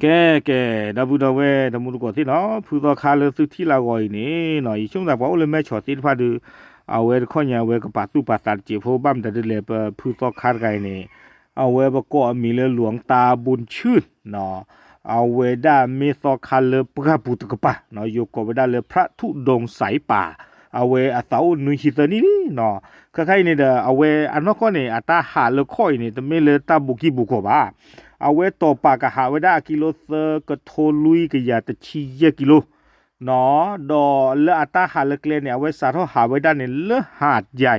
แกแกดับูดเวดัมูกอที่เนาะผู้ต่อคาเลสุที่ลากอยนี่หน่อยช่วงแต่บอกเลยแม่ชอติพาดูเอาเวข้อยาเวกับปัสุปัสตันเจีโฟบัมแต่เดเลปผู้ต่อคาร์ไกนี่เอาเวบก็มีเลหลวงตาบุญชื่นเนาะเอาเวด้ามีซอคาเลพระปุตกปะเนาะโยกเวด้าเลยพระทุดงสายป่าเอาเวอาสาวนุฮิตนี่นี่เนาะคล้ายๆนี่เดอเอาเวอันนั้นก็เนี่ยอัตาหาเลค่อยเนี่ยแต่ไม่เลยตาบุกีบุกบ้า เอาไว้ต่อปากกหาไว้ได้กิโลเซกะโทลุยกิยาตะชี้เยกิโลเนาะดอเลออัตาหาเลเกลเนี่ยเอาไว้สาทหาไว้ได้เนี่ยเลอหาดใหญ่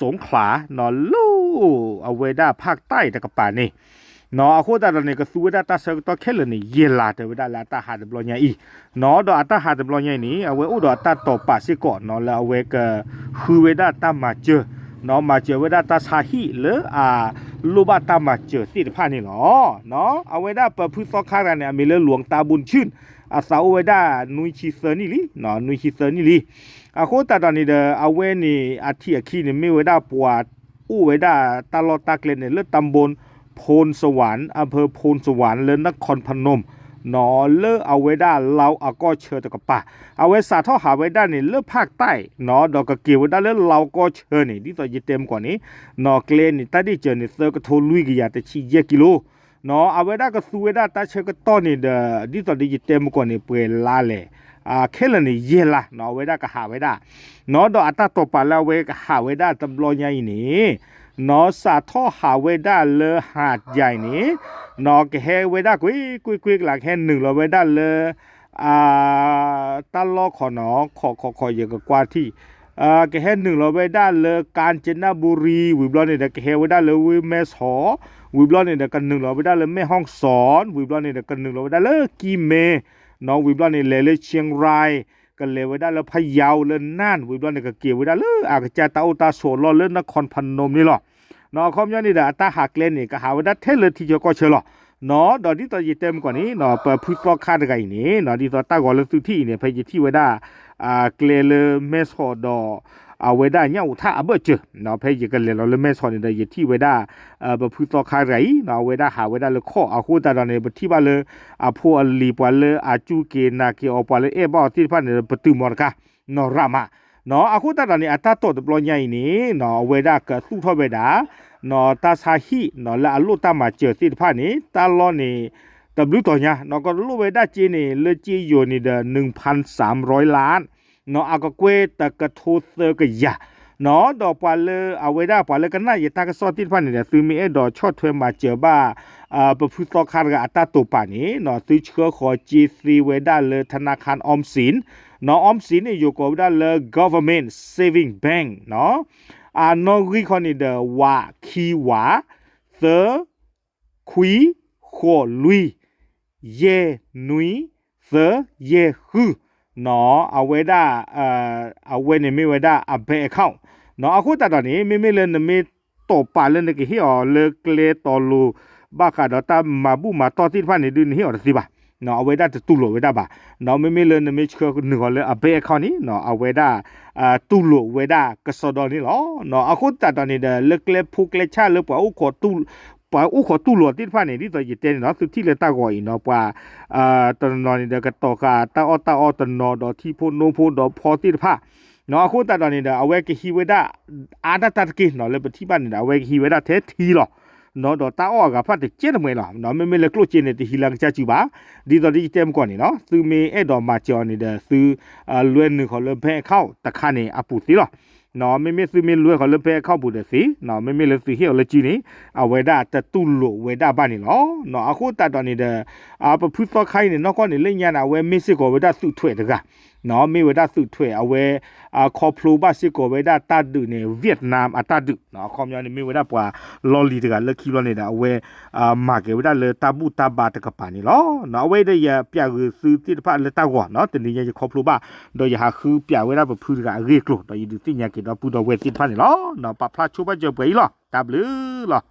สงขลาเนาะลู่เอาไว้ได้ภาคใต้ตะกะป่านี่นออาโคดาเนี่ยก็สู้ได้ตาเสกตัวเคลนี่เยลาแต่เวลาลาตาหาดบลอยอีนอดออัตาหาดบลอยนี่เอาไว้อุดอตาต่อป่าสิก่อนนอแล้วเอาไว้ก็คือเวด้าตามาเจอ น้องมาเจอเวดาตาชาฮิหรืออ่าลูบาตามาเจอสิทธิพานี่เนาะเนาะเอาเวดาเปิดพื้นซอกข้างกันเนี่ยมีเรื่องหลวงตาบุญชื่นอาสาวเวดานุยชีเซอร์นี่ลีเนาะนุยชีเซอร์นี่ลิอาโคตาตอนนี้เดอเอาเวนี่อาทิอาขี้เนี่ไม่เวดาปวดอู้เวดาตลอดตาเกลนเนี่ยเลือดตำบลโพนสวรรค์อำเภอโพนสวรรค์เลืนครพนม นอเลอเอาไว้ด้าเราเอาก็เชิญตะกปะเอาไว้สาท่อหาไว้ด้านนี่เลือกภาคใต้หนอดอกกะกี่ยวด้านล้วเราก็เชิญนี่ที่ต่อยีเต็มกว่านี้นอเกลนนี่ตาที่เจอนี่เซอร์ก็โทลุยกิยาแต่ชีเยกิโลหนอเอาไว้ด้านก็ซูไว้ด้านตาเชิญก็ต้อนนี่เดอที่ต่อดีเต็มกว่านี่เปลลาเลยอาเคลนี่เยละนอเวด้านก็หาไว้ด้านอดอกอัตตาตปะแล้วเวก็หาไว้ด้านตำรวจใหญ่นี่ นอสาท่อหาเวด้าเลอหาดใหญ่นี้นอแกเฮเวด้ากุยกุยกุยหลักแห่หนึ่งเราเวด้าเลออ่าตลอขอนอขอขอขอเยอะกว่าที่อ่าแกเหนึ่งเราเวด้าเลอกาญจนบุรีวิบลอนเนี่ยแกเเวด้าเลอวิเมสหอวิบลอนเนี่ยกันหนึ่งเราเวด้าเลอแม่ห้องสอนวิบลอนเนี่ยกันหนึ่งเราเวด้าเลอกีเมนอวิบลอนเนี่ยเลเลเชียงราย กันเลวไว้ได้แล้วพยาวเลยน่านวิบลอนก็เกี่ยวไว้ได้เลยอากจะตาโอตาโสรอเล่นนครพนมนี่หรอนอคอมย้อนนี่เดาตาหักเลนนี่ก็หาไว้ได้เทเลยที่จะก่อเชลอนอดอที่ตอวยีเต็มกว่านี้นอเปิดพุทธคาดไงนอีนี่นอดีตัวตาก่อนเลยทุกที่เนี่ยพยที่ไว้ได้อ่าเกลเลเมสโคดอ အဝေဒညောက်ထအဘချနော်ဖေကြီးကလေလောလမဲဆော်နေတဲ့ယတိဝေဒအဘဖူတော့ခါရိုင်နော်ဝေဒဟာဝေဒလခောအခုတတော်နေပတိပါလအဖိုအလီပွာလအချူကေနာကေအပွာလအေဘောတိဖာနေပတူမော်ကာနော်ရမနော်အခုတတော်နေအတတ်တော့ဘလောညိုင်နေနော်ဝေဒကသုထောဝေဒနော်တာစာဟီနော်လာအလုတမကျတိဖာနေတာလောနေတဘလူတော်ညာနော်ကလူဝေဒကျင်းနေလေကြီးယိုနေတဲ့1300ล้าน เนาะอาก็วยตกะทูเซกะยะเนาะดอกปลาเลอเอาไว้ได้ปลาเลอกันน่าอย่าตากระซอติดพันเนี่ยซื้อมีไอ้ดอกชอดเทมาเจอบ้าอ่าประพฤติต่อคารกับอัตาตุปานี้เนาะซื้อเชื้อขอจีซีเวด้าเลยธนาคารออมสินเนาะออมสินเนี่ยอยู่กับได้าเลย government saving bank เนาะอ่านอรีคอนี่เดอว่าคีวาเซอคุยขอลุยเยนุยเซเยฮือ နော်အဝဲဒအာအဝဲနေမေဝဲဒအဘဲအခေါန့်နော်အခုတတော်နေမေမေလည်းနမေတော့ပါလည်းနေကဟီအော်လေကလေတော်လူဘာခါတော့တမဘူမတော်တိဖာနေဒင်းဟီအော်စီပါနော်အဝဲဒတူလို့ဝဲဒပါနော်မေမေလည်းနမေချခနဂောလေအဘဲအခေါန့်နီနော်အဝဲဒအာတူလို့ဝဲဒကစောတော်နီလောနော်အခုတတော်နေလေကလေဖုကလေချလေပွားဥခေါ်တူ ပွာဥขอตุลอติดผ่านนี่ที่ตัวยิเตนเนาะสุดที่เลยตากอยเนาะป่าอ่าตอนนอนนี่เดกตอกาตาออตาออตนอดอที่โพโนโพดอพอติดผ่าเนาะအခုတတော်နေတာအဝဲကဟီဝဒအာဒတတ်ကိနော်လေပတိပါနေတာအဝဲကဟီဝဒတဲ့ထီလောနော်တော့တာအောကဖတ်တဲ့ကျင်းမွေလားနော်မေမေလေကလုတ်ကျင်းနေတဲ့ဟီလန်ချချူပါဒီတော့ဒီတဲမကောနေနော်သူမေအဲ့တော်မှာကြော်နေတဲ့သူလွဲနေခေါ်လေဖဲခောက်တခါနေအပူစီလော နော်မေမေသူမေလွဲခေါ်လေဖဲခောက်ပူတဲ့စီနော်မေမေလေသူဟဲ့လေကြည့်နေအဝဲဒတတူလို့ဝဲဒပါနေလောနော်အခုတတော်နေတဲ့အပဖူသောခိုင်းနေနော်ကောနေလိညာနာဝဲမစ်စစ်ကိုဝဲဒသူ့ထွဲ့တက နော်မေဝဲဒသူ့ထွဲ့အဝဲအခေါ်ဖလိုဘစစ်ကိုဝဲဒတတ်ဒုနေဗီယက်နမ်အတတ်ဒုနော်ခေါမျောနေမေဝဲဒပွာလော်လီတကလက်ခီလောနေတာအဝဲအာမာကေဝဲဒလေတဘူတဘာတကပါနေလောနော်အဝဲတဲ့ရပြရစူတိတဖလက်တောက်နော်တနေရခေါ်ဖလိုဘတော့ရဟာခူပြဝဲဒပဖူးတကရေကလို့တော့ယဒီတိညာကေတော့ပူတော့ဝဲတိဖာနေလောနော်ပပလာချိုဘကြပွဲလောတဘလူလော